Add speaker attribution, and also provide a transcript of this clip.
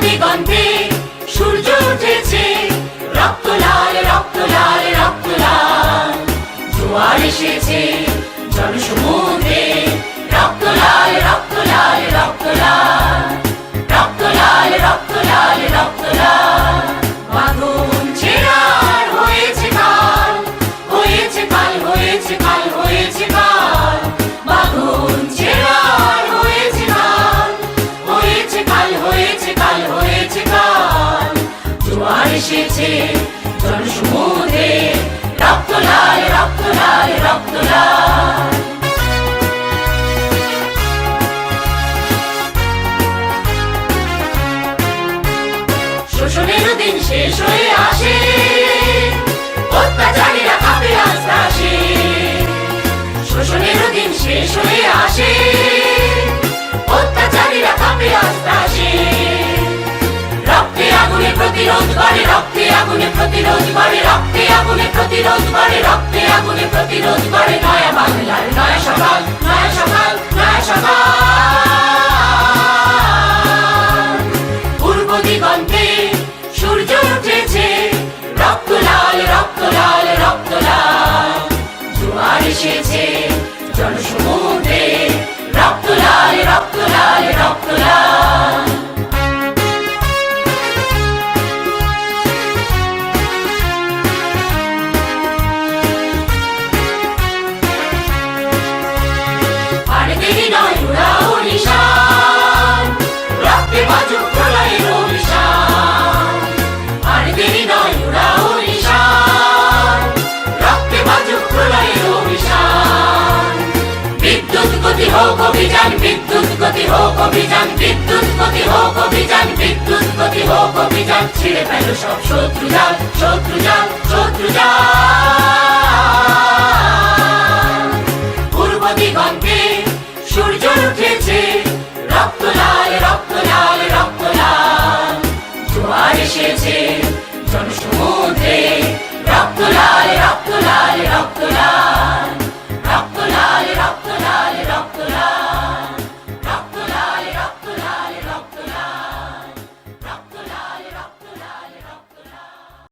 Speaker 1: দিগন্তে সূর্য উঠেছে। রক্ত লাল রক্ত লাল রক্ত লাল। জোয়ার এসেছে। এসেছে। জনসমুদ্রে রক্ত লাল রক্ত লাল রক্ত লাল শোষণের দিন শেষ হয়ে আসে, অত্যাচারীরা কাপে আসে। শোষণের দিন শেষ হয়ে আসে প্রতিরোধ করে রক্তে আগুনে প্রতিরোধ করে রক্তে আগুনে প্রতিরোধ করে রক্তে আগুনে প্রতিরোধ করে নয়া বাংলার নয়া সকাল নয়া সকাল নয়া সকাল বিদ্যুৎ গতি হোক অভিযান, বিদ্যুৎ গতি হোক অভিযান, বিদ্যুৎ গতি হোক অভিযান, বিদ্যুৎ গতি হোক অভিযান। ছিঁড়ে ফেল সব শত্রু জাল শত্রু জাল শত্রু জাল। পূর্ব দিগন্তে সূর্য উঠেছে, রক্ত লাল, রক্ত